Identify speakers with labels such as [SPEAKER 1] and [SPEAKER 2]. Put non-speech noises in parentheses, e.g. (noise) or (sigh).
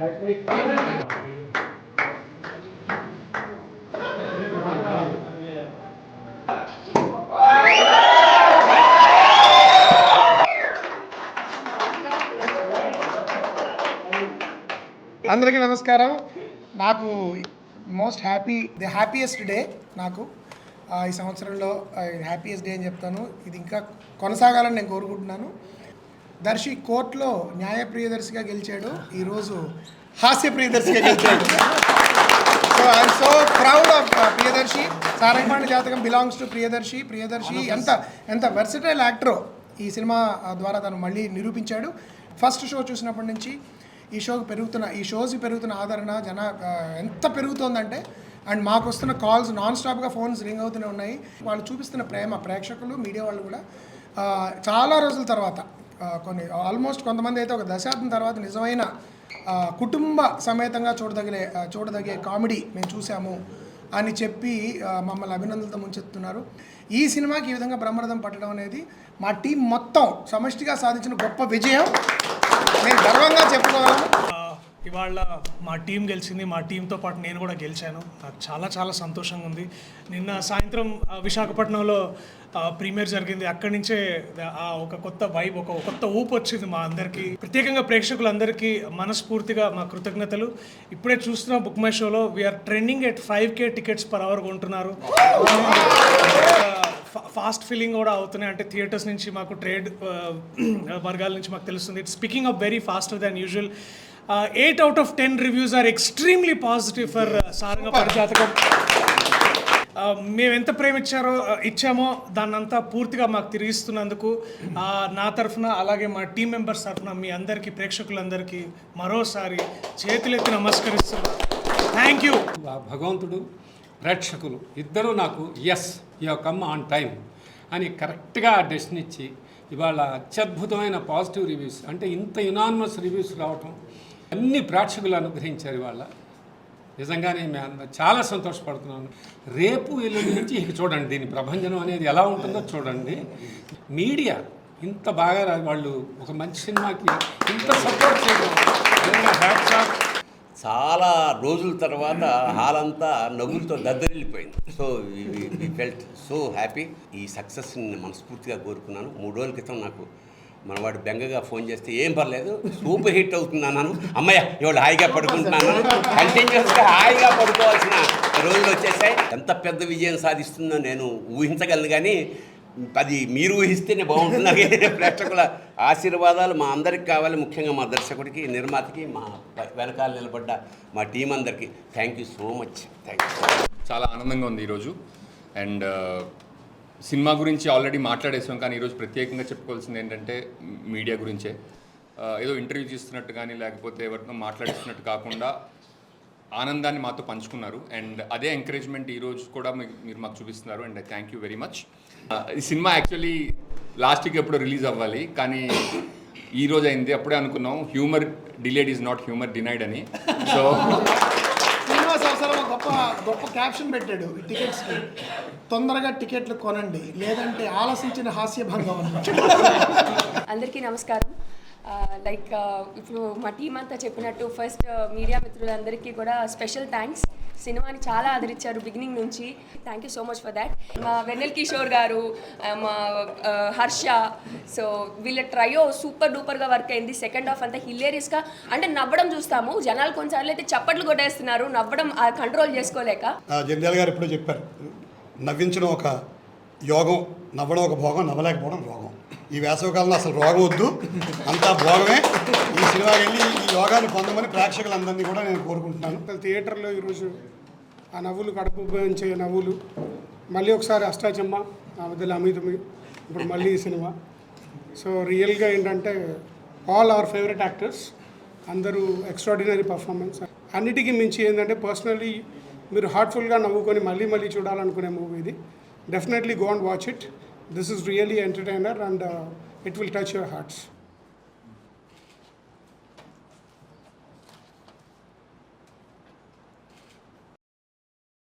[SPEAKER 1] అందరికీ నమస్కారం. నాకు most happy the happiest day నాకు ఈ సంవత్సరంలో హ్యాపీయెస్ట్ డే అని చెప్తాను. ఇది ఇంకా కొనసాగాలని నేను కోరుకుంటున్నాను. దర్శి కోర్టులో న్యాయ ప్రియదర్శిగా గెలిచాడు. ఈరోజు హాస్య ప్రియదర్శిగా గెలిచాడు. So I'm so proud of Priyadarshi. Sarangapani Jathakam belongs to Priyadarshi. Priyadarshi ఎంత ఎంత వెర్సిటైల్ యాక్టరో ఈ సినిమా ఆ, ద్వారా తను మళ్ళీ నిరూపించాడు. ఫస్ట్ షో చూసినప్పటి నుంచి ఈ షోకి పెరుగుతున్న ఈ షోస్కి పెరుగుతున్న ఆదరణ జన ఆ, ఎంత పెరుగుతోందంటే అండ్ మాకు వస్తున్న కాల్స్ నాన్ స్టాప్గా ఫోన్స్ రింగ్ అవుతూనే ఉన్నాయి. వాళ్ళు చూపిస్తున్న ప్రేమ ప్రేక్షకులు మీడియా వాళ్ళు కూడా ఆ, చాలా రోజుల తర్వాత కొన్ని ఆల్మోస్ట్ కొంతమంది అయితే ఒక దశాబ్దం తర్వాత నిజమైన కుటుంబ సమేతంగా చూడదగిలే చూడదగే కామెడీ మేము చూసాము అని చెప్పి మమ్మల్ని అభినందనలతో ముంచెత్తున్నారు. ఈ సినిమాకి ఈ విధంగా బ్రహ్మరథం పట్టడం అనేది మా టీం మొత్తం సమష్టిగా సాధించిన గొప్ప విజయం. నేను గర్వంగా చెప్పుకోగలను.
[SPEAKER 2] ఇవాళ మా టీం గెలిచింది మా టీంతో పాటు నేను కూడా గెలిచాను. నాకు చాలా చాలా సంతోషంగా ఉంది. నిన్న సాయంత్రం విశాఖపట్నంలో ప్రీమియర్ జరిగింది. అక్కడి నుంచే ఆ ఒక కొత్త వైబ్ ఒక కొత్త ఊపు వచ్చింది మా అందరికీ. ప్రత్యేకంగా ప్రేక్షకులందరికీ మనస్ఫూర్తిగా మా కృతజ్ఞతలు. ఇప్పుడే చూస్తున్న బుక్ మై షోలో we are trending at five K tickets per hour కొంటున్నారు. ఫాస్ట్ ఫీలింగ్ కూడా అవుతున్నాయి. అంటే థియేటర్స్ నుంచి మాకు ట్రేడ్ (clears throat) వర్గాల నుంచి మాకు తెలుస్తుంది. It's speaking up very faster than usual eight out of ten reviews are extremely positive for Saranga Parijathakam. మేము ఎంత ప్రేమ ఇచ్చారో uh, ఇచ్చామో దాన్నంతా పూర్తిగా మాకు తిరిగిస్తున్నందుకు నా తరఫున అలాగే మా టీం మెంబర్స్ తరఫున మీ అందరికీ ప్రేక్షకులందరికీ మరోసారి చేతులెత్తి నమస్కరిస్తున్నాను థ్యాంక్ యూ
[SPEAKER 3] భగవంతుడు ప్రేక్షకులు ఇద్దరూ నాకు yes you come on time అని కరెక్ట్గా డెసిషన్ ఇచ్చి ఇవాళ అత్యద్భుతమైన పాజిటివ్ రివ్యూస్ అంటే ఇంత యునానిమస్ రివ్యూస్ రావటం అన్ని ప్రేక్షకులు అనుగ్రహించారు వాళ్ళ నిజంగానే మేము చాలా సంతోషపడుతున్నాను. రేపు ఎల్లుండి నుంచి ఇక చూడండి దీని ప్రభంజనం అనేది ఎలా ఉంటుందో చూడండి. మీడియా ఇంత బాగా వాళ్ళు ఒక మంచి సినిమాకి ఇంత సపోర్ట్ చేయడం.
[SPEAKER 4] చాలా రోజుల తర్వాత హాల్ అంతా నవ్వులతో దద్దరిల్లిపోయింది. So we felt so happy ఈ సక్సెస్ని మనస్ఫూర్తిగా కోరుకున్నాను. మూడు రోజుల క్రితం నాకు మనవాడు బెంగగా ఫోన్ చేస్తే ఏం పర్లేదు సూపర్ హిట్ అవుతున్నాను అమ్మయ్య ఇవాళ హాయిగా పడుకుంటున్నాను. కంటిన్యూస్గా హాయిగా పడుకోవాల్సిన రోజులు వచ్చేసాయి. ఎంత పెద్ద విజయం సాధిస్తుందో నేను ఊహించగలను కానీ అది మీరు ఊహిస్తేనే బాగుంటుంది. (laughs) ప్రేక్షకుల ఆశీర్వాదాలు మా అందరికి కావాలి. ముఖ్యంగా మా దర్శకుడికి నిర్మాతకి మా వెనకాల నిలబడ్డ మా టీం అందరికీ. Thank you so much thank you
[SPEAKER 5] చాలా ఆనందంగా ఉంది ఈరోజు. అండ్ సినిమా గురించి ఆల్రెడీ మాట్లాడేసాం కానీ ఈరోజు ప్రత్యేకంగా చెప్పుకోవాల్సింది ఏంటంటే మీడియా గురించే. ఏదో ఇంటర్వ్యూ చేస్తున్నట్టు కానీ లేకపోతే ఎవరితో మాట్లాడిస్తున్నట్టు కాకుండా ఆనందాన్ని మాతో పంచుకున్నారు. అండ్ అదే ఎంకరేజ్మెంట్ ఈరోజు కూడా మీరు మాకు చూపిస్తున్నారు. And thank you very much. ఈ సినిమా యాక్చువల్లీ లాస్ట్కి ఎప్పుడో రిలీజ్ అవ్వాలి కానీ ఈ రోజు అయింది. అప్పుడే అనుకున్నాం humour delayed is not humour denied అని. సో
[SPEAKER 1] గొప్ప క్యాప్షన్ పెట్టాడు టికెట్స్కి. తొందరగా టికెట్లు కొనండి లేదంటే ఆలసించిన హాస్యభంగం అన్నమాట.
[SPEAKER 6] అందరికీ నమస్కారం. లైక్ ఇప్పుడు మా టీం అంతా చెప్పినట్టు ఫస్ట్ మీడియా మిత్రులందరికీ కూడా స్పెషల్ థ్యాంక్స్ సినిమాని చాలా ఆదరించారు బిగినింగ్ నుంచి. Thank you so much for that మా వెన్నెల్ కిషోర్ గారు మా హర్ష సో వీళ్ళ ట్రయో సూపర్ డూపర్గా వర్క్ అయింది. సెకండ్ హాఫ్ అంతా హిలేరియస్గా అంటే నవ్వడం చూస్తాము. జనాలు కొన్నిసార్లు అయితే చప్పట్లు కొట్టేస్తున్నారు నవ్వడం కంట్రోల్ చేసుకోలేక.
[SPEAKER 7] జంధ్యాల గారు ఎప్పుడో చెప్పారు నవ్వించడం ఒక యోగం నవ్వడం ఒక భోగం నవ్వలేకపోవడం రోగం ఈ వేసవికాలంలో అసలు రోగం వద్దు అంతా భోగమే. ఈ సినిమా వెళ్ళి ఈ యోగాన్ని పొందమని ప్రేక్షకులందరినీ కూడా నేను కోరుకుంటున్నాను.
[SPEAKER 8] థియేటర్లో ఈరోజు ఆ నవ్వులు కడుపు ఉపయోగించే నవ్వులు మళ్ళీ ఒకసారి అష్టాచమ్మ ఆ మధ్యలో అమితమి ఇప్పుడు మళ్ళీ ఈ సినిమా. సో రియల్గా ఏంటంటే ఆల్ అవర్ ఫేవరెట్ యాక్టర్స్ అందరూ ఎక్స్ట్రాడినరీ పర్ఫార్మెన్స్ అన్నిటికీ మించి ఏంటంటే పర్సనలీ మీరు హార్ట్ఫుల్గా నవ్వుకొని మళ్ళీ మళ్ళీ చూడాలనుకునే మూవీ ఇది. Definitely go and watch it This is really entertainer and uh, it will touch your hearts.